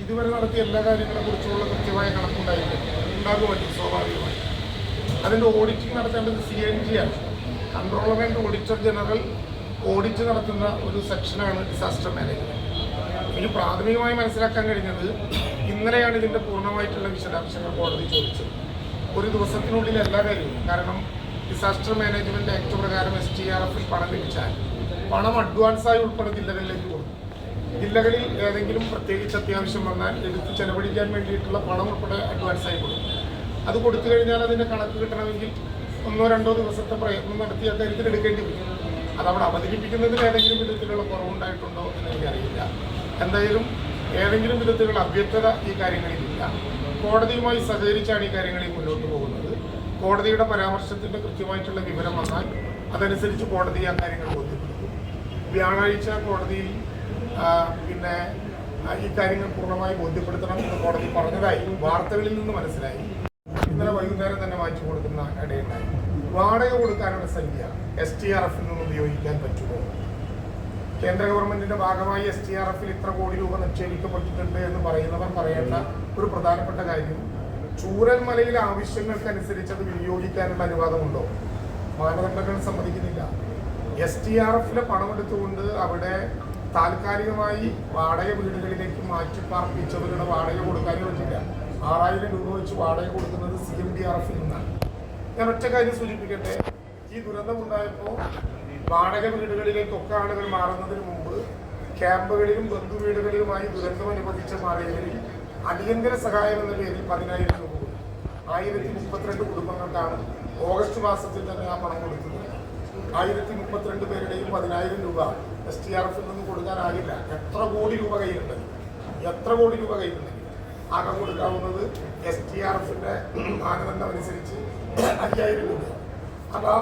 ഇതുവരെ നടത്തിയ എല്ലാ കാര്യങ്ങളെ കുറിച്ചുള്ള കൃത്യമായ കണക്കുണ്ടായിട്ടുണ്ട് ഉണ്ടാകുമല്ലോ സ്വാഭാവികമായി. അതിന്റെ ഓഡിറ്റിംഗ് നടത്തേണ്ടത് സി എൻ ജി ആണ്. Controller and auditor general audit നടത്തുന്ന ഒരു സെക്ഷനാണ് ഡിസാസ്റ്റർ മാനേജ്മെന്റ് എനിക്ക് പ്രാഥമികമായി മനസ്സിലാക്കാൻ കഴിഞ്ഞത് ഇന്നലെയാണ് ഇതിന്റെ പൂർണമായിട്ടുള്ള വിശദാംശങ്ങൾ കോടതി ചോദിച്ചത്. ഒരു ദിവസത്തിനുള്ളിൽ എല്ലാ കാര്യവും കാരണം ഡിസാസ്റ്റർ മാനേജ്മെന്റ് ആക്ട് പ്രകാരം എസ് ടി ആർ എഫിൽ പണം ലഭിച്ചാൽ പണം അഡ്വാൻസായി ഉൾപ്പെടെ ജില്ലകളിലേക്ക് കൊടുക്കും ജില്ലകളിൽ ഏതെങ്കിലും പ്രത്യേകിച്ച് അത്യാവശ്യം വന്നാൽ എടുത്ത് ചെലവഴിക്കാൻ വേണ്ടിയിട്ടുള്ള പണം ഉൾപ്പെടെ അഡ്വാൻസായി കൊടുക്കും അത് കൊടുത്തു കഴിഞ്ഞാൽ അതിന്റെ കണക്ക് കിട്ടണമെങ്കിൽ ഒന്നോ രണ്ടോ ദിവസത്തെ പ്രയത്നം നടത്തി അക്കാര്യത്തിൽ എടുക്കേണ്ടി വരും. അതവിടെ അവതരിപ്പിക്കുന്നതിൽ ഏതെങ്കിലും വിധത്തിലുള്ള കുറവുണ്ടായിട്ടുണ്ടോ എന്ന് എനിക്കറിയില്ല എന്തായാലും ഏതെങ്കിലും വിധത്തിലുള്ള അഭ്യർത്ഥത ഈ കാര്യങ്ങളിലില്ല കോടതിയുമായി സഹകരിച്ചാണ് ഈ കാര്യങ്ങളിൽ മുന്നോട്ട് പോകുന്നത്. കോടതിയുടെ പരാമർശത്തിന്റെ കൃത്യമായിട്ടുള്ള വിവരം വന്നാൽ അതനുസരിച്ച് കോടതി ആ കാര്യങ്ങൾ ബോധ്യപ്പെടുത്തും വ്യാഴാഴ്ച കോടതിയിൽ പിന്നെ ആ, ഈ കാര്യങ്ങൾ പൂർണമായി ബോധ്യപ്പെടുത്തണം എന്ന് കോടതി പറഞ്ഞതായി വാർത്തകളിൽ നിന്ന് മനസ്സിലായി. ഇന്നലെ വൈകുന്നേരം തന്നെ വായിച്ചു കൊടുക്കുന്ന ഇടയുണ്ടായി. വാടക കൊടുക്കാനുള്ള സംഖ്യ എസ് ടി ആർ എഫിൽ നിന്ന് ഉപയോഗിക്കാൻ പറ്റുമോ? കേന്ദ്ര ഗവൺമെന്റിന്റെ ഭാഗമായി എസ് ടി ആർ എഫിൽ ഇത്ര കോടി രൂപ നിക്ഷേപിക്കപ്പെട്ടിട്ടുണ്ട് എന്ന് പറയുന്നവർ പറയേണ്ട ഒരു പ്രധാനപ്പെട്ട കാര്യം ചൂരൽമലയിലെ ആവശ്യങ്ങൾക്കനുസരിച്ച് അത് വിനിയോഗിക്കാനുള്ള അനുവാദമുണ്ടോ? മാനദണ്ഡങ്ങൾ സമ്മതിക്കുന്നില്ല. എസ് ടി ആർ എഫിലെ പണമെടുത്തുകൊണ്ട് അവിടെ താൽക്കാലികമായി വാടക വീടുകളിലേക്ക് മാറ്റി പാർപ്പിച്ചവരുടെ വാടക കൊടുക്കാൻ പറ്റില്ല. ആറായിരം രൂപ വെച്ച് വാടക കൊടുക്കുന്നത് സി എം ഡി ആർ എഫിൽ നിന്നാണ്. ഞാൻ ഒറ്റ കാര്യം സൂചിപ്പിക്കട്ടെ. ഈ ദുരന്തമുണ്ടായപ്പോൾ വാടക വീടുകളിലേക്കൊക്കെ ആളുകൾ മാറുന്നതിന് മുമ്പ് ക്യാമ്പുകളിലും ബന്ധു വീടുകളിലുമായി ദുരന്തം അനുവദിച്ച മാറിയവരിൽ അടിയന്തര സഹായം എന്ന പേരിൽ പതിനായിരം രൂപ കൊടുത്തു. ആയിരത്തി മുപ്പത്തിരണ്ട് കുടുംബങ്ങൾക്കാണ് ഓഗസ്റ്റ് മാസത്തിൽ തന്നെ ആ പണം കൊടുത്തത്. ആയിരത്തി മുപ്പത്തിരണ്ട് പേരുടെയും പതിനായിരം രൂപ എസ് ടി ആർ എഫിൽ നിന്ന് കൊടുക്കാനാകില്ല. എത്ര കോടി രൂപ കയ്യിലുണ്ടെങ്കിൽ എത്ര കോടി രൂപ കയ്യിലുണ്ടെങ്കിൽ ആകെ കൊടുക്കാവുന്നത് എസ് ടി ആർ എഫിന്റെ മാനദണ്ഡം അനുസരിച്ച് അയ്യായിരം രൂപ. അപ്പോൾ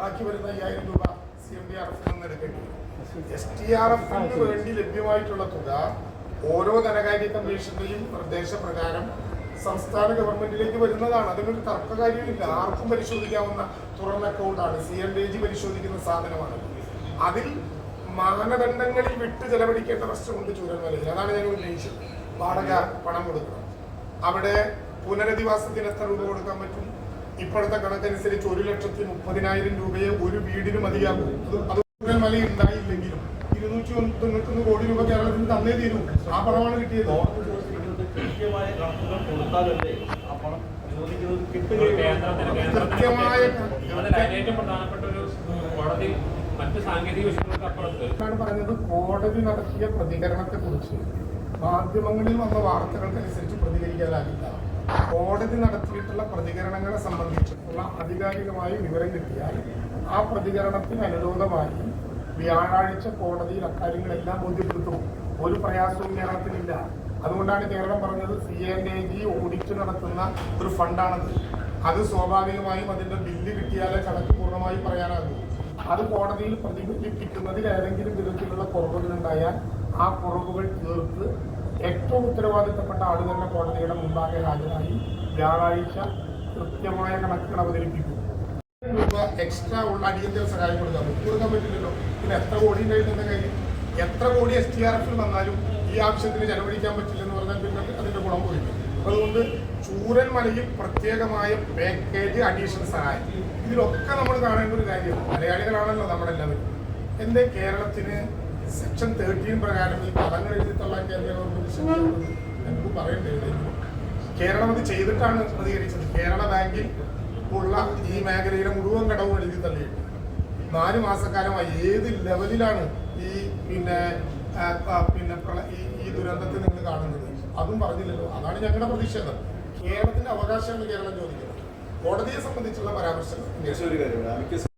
ബാക്കി വരുന്ന അയ്യായിരം രൂപ സി എം ഡി ആർ എഫിൽ നിന്ന് എടുക്കേണ്ടി എസ് ടി ആർ എഫിന് വേണ്ടി ലഭ്യമായിട്ടുള്ള തുക ഓരോ ധനകാര്യ കമ്മീഷന്റെയും നിർദ്ദേശപ്രകാരം സംസ്ഥാന ഗവൺമെന്റിലേക്ക് വരുന്നതാണ്. അതിനൊരു തർക്ക കാര്യമില്ല ആർക്കും പരിശോധിക്കാവുന്ന തുറന്ന അക്കൗണ്ടാണ്. സി എൻ ഡി പരിശോധിക്കുന്ന സാധനമാണ്. അതിൽ മാനദണ്ഡങ്ങളിൽ വിട്ട് ചെലവഴിക്കേണ്ട പ്രശ്നമുണ്ട് ചൂരൽമലയിൽ. അതാണ് ഞങ്ങൾ ഉന്നയിച്ചത്. വാടക പണം കൊടുക്കണം. അവിടെ പുനരധിവാസത്തിന് എത്ര രൂപ കൊടുക്കാൻ പറ്റും. ഇപ്പോഴത്തെ കണക്കനുസരിച്ച് ഒരു ലക്ഷത്തി മുപ്പതിനായിരം രൂപയെ ഒരു വീടിന് മതിയാകും. അത് ചൂരൽമല ഉണ്ടായില്ലെങ്കിലും ഇരുന്നൂറ്റി തൊണ്ണൂറ്റൊന്ന് കോടി രൂപ കേരളത്തിന് തന്നേ തീരും. ആ പണമാണ് കിട്ടിയത്. കൃത്യമായ കണക്കുകൾ കൊടുത്താലല്ലേ ആ പണം അനുവദിക്കുന്നത് കൃത്യമായ ഏറ്റവും പ്രധാനപ്പെട്ട ഒരു കോടതി മറ്റ് സാങ്കേതിക വിഷയങ്ങൾക്ക് അപ്പുറത്ത്. പറഞ്ഞത് കോടതി നടത്തിയ പ്രതികരണത്തെ കുറിച്ച് മാധ്യമങ്ങളിൽ വന്ന വാർത്തകൾക്കനുസരിച്ച് പ്രതികരിക്കാനാകില്ല കോടതി നടത്തിയിട്ടുള്ള പ്രതികരണങ്ങളെ സംബന്ധിച്ചിട്ടുള്ള ആധികാരികമായ വിവരം കിട്ടിയാൽ ആ പ്രതികരണത്തിന് അനുരോധമായി വ്യാഴാഴ്ച കോടതിയിൽ അക്കാര്യങ്ങളെല്ലാം ബോധ്യപ്പെടുത്തും. ഒരു പ്രയാസവും കേരളത്തിലില്ല. അതുകൊണ്ടാണ് കേരളം പറഞ്ഞത് C N A G audit നടത്തുന്ന ഒരു ഫണ്ടാണത്. അത് സ്വാഭാവികമായും അതിന്റെ ബില്ല് കിട്ടിയാലേ കണക്ക് പൂർണമായി പറയാനാകൂ. അത് കോടതിയിൽ പ്രതിഫലിപ്പിക്കുന്നതിൽ ഏതെങ്കിലും വിധത്തിലുള്ള കുറവുകൾ ഉണ്ടായാൽ ആ കുറവുകൾ തീർത്ത് ഏറ്റവും ഉത്തരവാദിത്തപ്പെട്ട തന്നെ കോടതിയുടെ മുമ്പാകെ ഹാജരായി വ്യാഴാഴ്ച കൃത്യമായ കണക്കുകൾ അവതരിപ്പിക്കും. രൂപ എക്സ്ട്രാ ഉള്ള അടിയന്തര സഹായം കൊടുക്കാം. കൊടുക്കാൻ പറ്റില്ലല്ലോ. പിന്നെ എത്ര കോടി ഉണ്ടായിരുന്ന കാര്യം എത്ര കോടി എസ് ടി ആർ എഫിൽ വന്നാലും ഈ ആവശ്യത്തിന് ചെലവഴിക്കാൻ പറ്റില്ലെന്ന് പറഞ്ഞാൽ പിന്നെ അതിന്റെ ഗുണം പോയി അതുകൊണ്ട് ചൂരന്മലയിൽ പ്രത്യേകമായ പാക്കേജ് അഡീഷണൽ സഹായം. ഇതിലൊക്കെ നമ്മൾ കാണേണ്ട ഒരു കാര്യം മലയാളികളാണല്ലോ നമ്മുടെ എല്ലാവരും എന്തേ കേരളത്തിന് സെക്ഷൻ തേർട്ടീൻ പ്രകാരം ഈ പദങ്ങൾ എഴുതി തള്ളാൻ കേന്ദ്ര ഗവൺമെന്റ് എനിക്ക് കേരളം അത് ചെയ്തിട്ടാണ് പ്രതികരിച്ചത്. കേരള ബാങ്കിൽ ഉള്ള ഈ മേഖലയിലെ മുഴുവൻ കടവും എഴുതി തള്ളിയിട്ട് നാല് മാസക്കാലമായി ഏത് ലെവലിലാണ് ഈ പിന്നെ പിന്നെ ഈ ദുരന്തത്തെ നിങ്ങൾ കാണുന്നത്. അതും പറഞ്ഞില്ലല്ലോ. അതാണ് ഞങ്ങളുടെ പ്രതിഷേധം. കേരളത്തിന്റെ അവകാശമാണ് കേരളം ചോദിക്കുന്നത്. കോടതിയെ സംബന്ധിച്ചുള്ള പരാമർശം